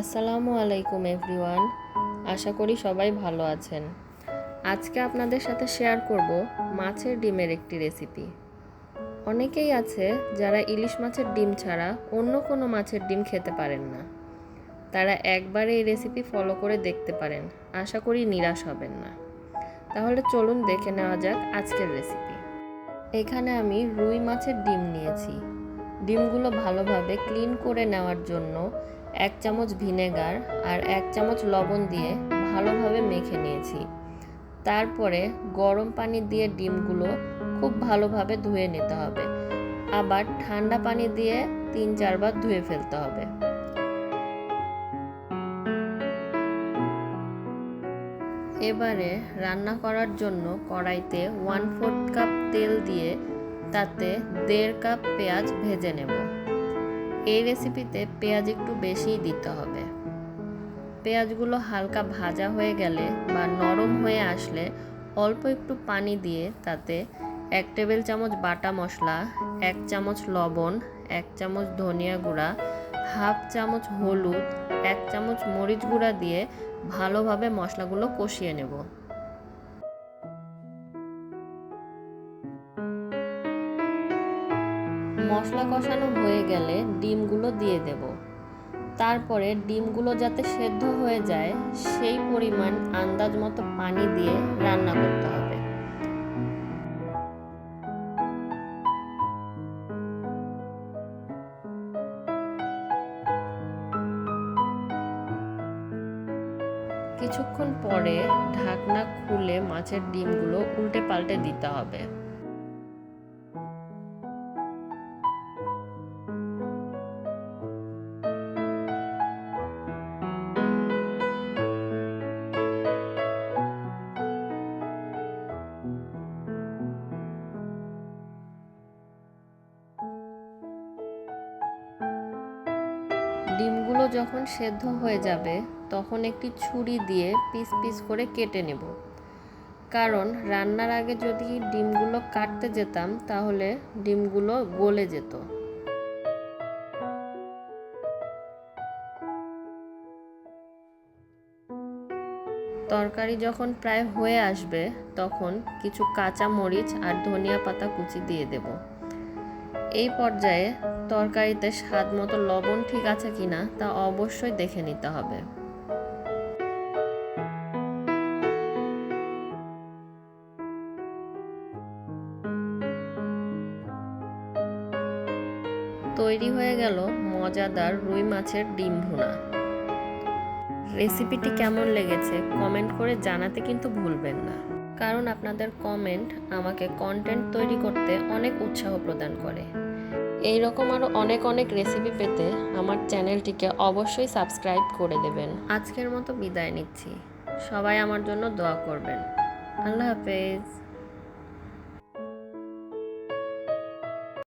আসসালামু আলাইকুম, এভরিওয়ান। আশা করি সবাই ভালো আছেন। আজকে আপনাদের সাথে শেয়ার করব মাছের ডিমের একটি রেসিপি। অনেকেই আছে যারা ইলিশ মাছের ডিম ছাড়া অন্য কোনো মাছের ডিম খেতে পারেন না। তারা একবার এই রেসিপি ফলো করে দেখতে পারেন। আশা করি নিরাশ হবেন না। তাহলে চলুন দেখে নেওয়া যাক আজকের রেসিপি। এখানে আমি রুই মাছের ডিম নিয়েছি। ডিমগুলো ভালোভাবে ক্লিন করে নেওয়ার জন্য এক চামচ ভিনেগার আর এক চামচ লবণ দিয়ে ভালোভাবে মেখে নিয়েছি। তারপরে গরম পানি দিয়ে ডিমগুলো খুব ভালোভাবে ধুয়ে নিতে হবে। আবার ঠান্ডা পানি দিয়ে তিন চারবার ধুয়ে ফেলতে হবে। এবারে রান্না করার জন্য কড়াইতে ওয়ান ফোর্থ কাপ তেল দিয়ে তাতে দেড় কাপ পেঁয়াজ ভেজে নেব। এই রেসিপিতে পেঁয়াজ একটু বেশিই দিতে হবে। পেঁয়াজগুলো হালকা ভাজা হয়ে গেলে বা নরম হয়ে আসলে অল্প একটু পানি দিয়ে তাতে এক টেবিল চামচ বাটা মশলা, এক চামচ লবণ, এক চামচ ধনিয়া গুঁড়া, হাফ চামচ হলুদ, এক চামচ মরিচ গুঁড়া দিয়ে ভালোভাবে মশলাগুলো কষিয়ে নেব। মশলা কষানো হয়ে গেলে ডিমগুলো দিয়ে দেব। তারপরে ডিমগুলো যাতে সেদ্ধ হয়ে যায়, সেই পরিমাণ আন্দাজ মতো পানি দিয়ে রান্না করতে হবে। কিছুক্ষণ পরে ঢাকনা খুলে মাছের ডিমগুলো উল্টে পাল্টে দিতে হবে। ডিমগুলো যখন সেদ্ধ হয়ে যাবে, তখন একটি ছুরি দিয়ে পিস পিস করে কেটে নেব। কারণ রান্নার আগে যদি ডিমগুলো কাটতে যেতাম, তাহলে ডিমগুলো গলে যেত। তরকারি যখন প্রায় হয়ে আসবে, তখন কিছু কাঁচা মরিচ আর ধনিয়া পাতা কুচি দিয়ে দেব। এই পর্যায়ে তরকারিতে স্বাদ মতো লবণ ঠিক আছে কিনা তা অবশ্যই দেখে নিতে হবে। তৈরি হয়ে গেল মজাদার রুই মাছের ডিম ভুনা। রেসিপিটি কেমন লেগেছে কমেন্ট করে জানাতে কিন্তু ভুলবেন না। কারণ আপনাদের কমেন্ট আমাকে কন্টেন্ট তৈরি করতে অনেক উৎসাহ প্রদান করে। এই রকম আরও অনেক অনেক রেসিপি পেতে আমার চ্যানেলটিকে অবশ্যই সাবস্ক্রাইব করে দেবেন। আজকের মতো বিদায় নিচ্ছি। সবাই আমার জন্য দোয়া করবেন। আল্লাহ হাফেজ।